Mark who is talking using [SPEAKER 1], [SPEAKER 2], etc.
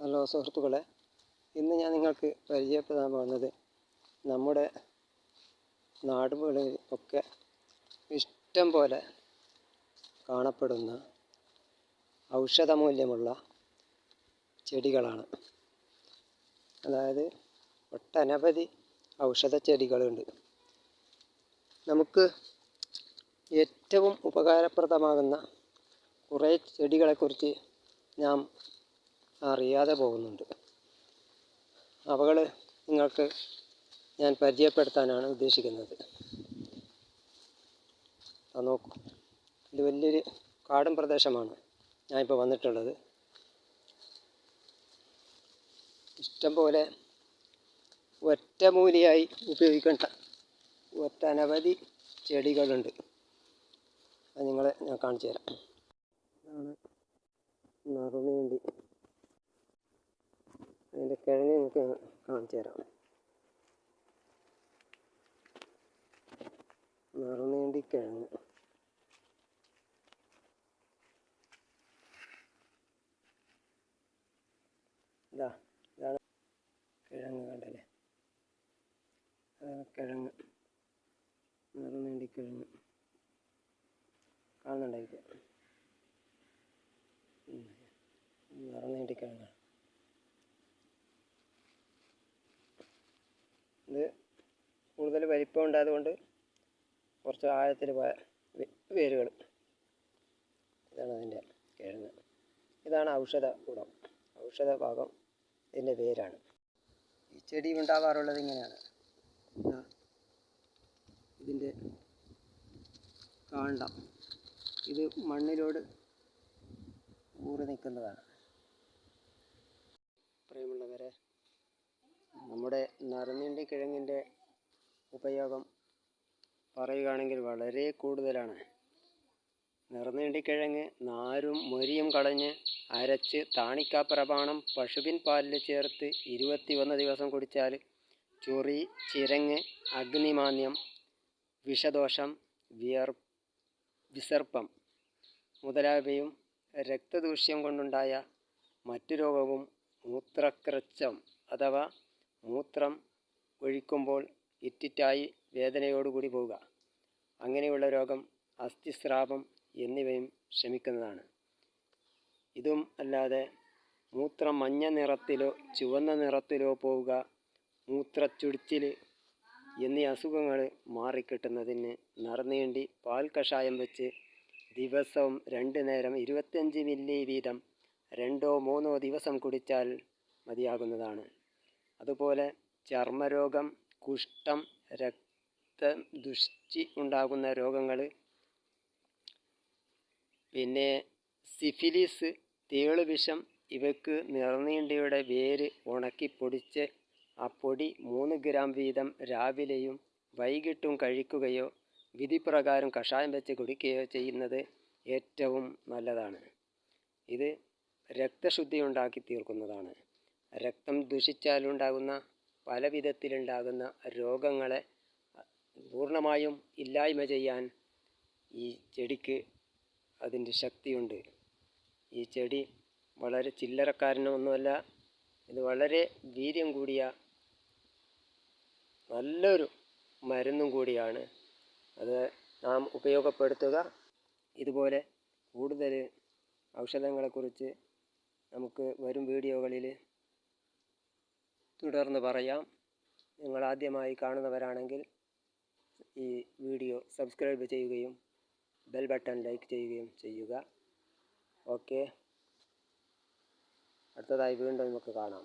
[SPEAKER 1] Hello സുഹൃത്തുക്കളെ. ഇന്ന് ഞാൻ നിങ്ങൾക്ക് പരിചയപ്പെടാൻ പോകുന്നത് നമ്മുടെ നാടുകളിൽ ഒക്കെ ഇഷ്ടം പോലെ കാണപ്പെടുന്ന ഔഷധമൂല്യമുള്ള ചെടികളാണ്. അതായത് ഒട്ടനവധി ഔഷധ ചെടികളുണ്ട് നമുക്ക് ഏറ്റവും ഉപകാരപ്രദമാകുന്ന കുറേ ചെടികളെക്കുറിച്ച് നാം അറിയാതെ പോകുന്നുണ്ട്. അവകൾ നിങ്ങൾക്ക് ഞാൻ പരിചയപ്പെടുത്താനാണ് ഉദ്ദേശിക്കുന്നത്. നോക്കൂ. ഇത് വലിയൊരു കാടും പ്രദേശമാണ്. ഞാനിപ്പോൾ വന്നിട്ടുള്ളത്. ഇഷ്ടംപോലെ ഒറ്റമൂലിയായി ഉപയോഗിക്കേണ്ട ഒറ്റനവധി ചെടികളുണ്ട്. അത് നിങ്ങളെ ഞാൻ കാണിച്ചു തരാം. ഇതാണ് നറുനീണ്ടി അതിന്റെ കിഴങ്ങ് നിങ്ങൾക്ക് കാണിച്ചു തരാം. നറുനീണ്ടി കിഴങ്ങ്. ഇതാ ഇതാണ് കിഴങ്ങ് കണ്ടല്ലേ? കിഴങ്ങ്. നറുനീണ്ടി കിഴങ്ങ്. കാണുന്നുണ്ടായിരിക്കും നറുനീണ്ടി കിഴങ്ങാണ് ഇത് കൂടുതൽ വലിപ്പം ഉണ്ടായതുകൊണ്ട് കുറച്ച് ആഴത്തിൽ വേരുകൾ. ഇതാണ് അതിന്റെ കിഴങ്ങ്. ഇതാണ് ഔഷധ ഗുണം. ഔഷധ ഭാഗം ഇതിന്റെ വേരാണ്. ഈ ചെടി ഉണ്ടാവാറുള്ളത് ഇങ്ങനെയാണ്. ഇതാ ഇതിന്റെ കാണ്ടം. ഇത് മണ്ണിലോട് ഊറി നിൽക്കുന്നതാണ്. പ്രിയമുള്ളവരെ നമ്മുടെ നറുനീണ്ടി കിഴങ്ങിന്റെ ഉപയോഗം പറയുകയാണെങ്കിൽ വളരെ കൂടുതലാണ്. നിറനീണ്ടിക്കിഴങ്ങ് നാരും മൊരിയും കളഞ്ഞ് അരച്ച് താണിക്കാപ്രമാണം പശുവിൻ പാലിൽ ചേർത്ത് ഇരുപത്തി ഒന്ന് ദിവസം കുടിച്ചാൽ ചൊറി ചിരങ്ങ് അഗ്നിമാന്യം വിഷദോഷം വിയർ വിസർപ്പം മുതലായവയും രക്തദൂഷ്യം കൊണ്ടുണ്ടായ മറ്റു രോഗവും മൂത്രക്രച്ചം അഥവാ മൂത്രം ഒഴിക്കുമ്പോൾ ഇറ്റിറ്റായി വേദനയോടുകൂടി പോവുക. അങ്ങനെയുള്ള രോഗം അസ്ഥിസ്രാവം എന്നിവയും ശമിക്കുന്നതാണ്. ഇതും അല്ലാതെ മൂത്രം മഞ്ഞ നിറത്തിലോ ചുവന്ന നിറത്തിലോ പോവുക മൂത്രച്ചുടിച്ചിൽ എന്നീ അസുഖങ്ങൾ മാറിക്കിട്ടുന്നതിന് നറുനീണ്ടി പാൽ കഷായം വെച്ച് ദിവസവും രണ്ട് നേരം ഇരുപത്തഞ്ച് മില്ലി വീതം രണ്ടോ മൂന്നോ ദിവസം കുടിച്ചാൽ മതിയാകുന്നതാണ്. അതുപോലെ ചർമ്മരോഗം കുഷ്ഠം രക്തദുഷ്ടി ഉണ്ടാകുന്ന രോഗങ്ങൾ പിന്നെ സിഫിലിസ് തേൾ വിഷം ഇവയ്ക്ക് നിറനീണ്ടിയുടെ വേര് ഉണക്കി പൊടിച്ച് ആ പൊടി മൂന്ന് ഗ്രാം വീതം രാവിലെയും വൈകിട്ടും കഴിക്കുകയോ വിധിപ്രകാരം കഷായം വെച്ച് കുടിക്കുകയോ ചെയ്യുന്നത് ഏറ്റവും നല്ലതാണ്. ഇത് രക്തശുദ്ധി ഉണ്ടാക്കി തീർക്കുന്നതാണ്. രക്തം ദുഷിച്ചാലുണ്ടാകുന്ന പല വിധത്തിലുണ്ടാകുന്ന രോഗങ്ങളെ പൂർണമായും ഇല്ലായ്മ ചെയ്യാൻ ഈ ചെടിക്ക് അതിന്റെ ശക്തിയുണ്ട്. ഈ ചെടി വളരെ ചില്ലറക്കാരനൊന്നുമല്ല ഇത് വളരെ വീര്യം കൂടിയ നല്ലൊരു മരുന്നും കൂടിയാണ്. അത് നാം ഉപയോഗപ്പെടുത്തുക. ഇതുപോലെ കൂടുതൽ ഔഷധങ്ങളെക്കുറിച്ച് നമുക്ക് വരും വീഡിയോകളിൽ തുടർന്ന് പറയാം. നിങ്ങൾ ആദ്യമായി കാണുന്നവരാണെങ്കിൽ ഈ വീഡിയോ സബ്സ്ക്രൈബ് ചെയ്യുകയും ബെൽ ബട്ടൺ ലൈക്ക് ചെയ്യുകയും ചെയ്യുക. ഓക്കെ അടുത്തതായി വീണ്ടും നമുക്ക് കാണാം.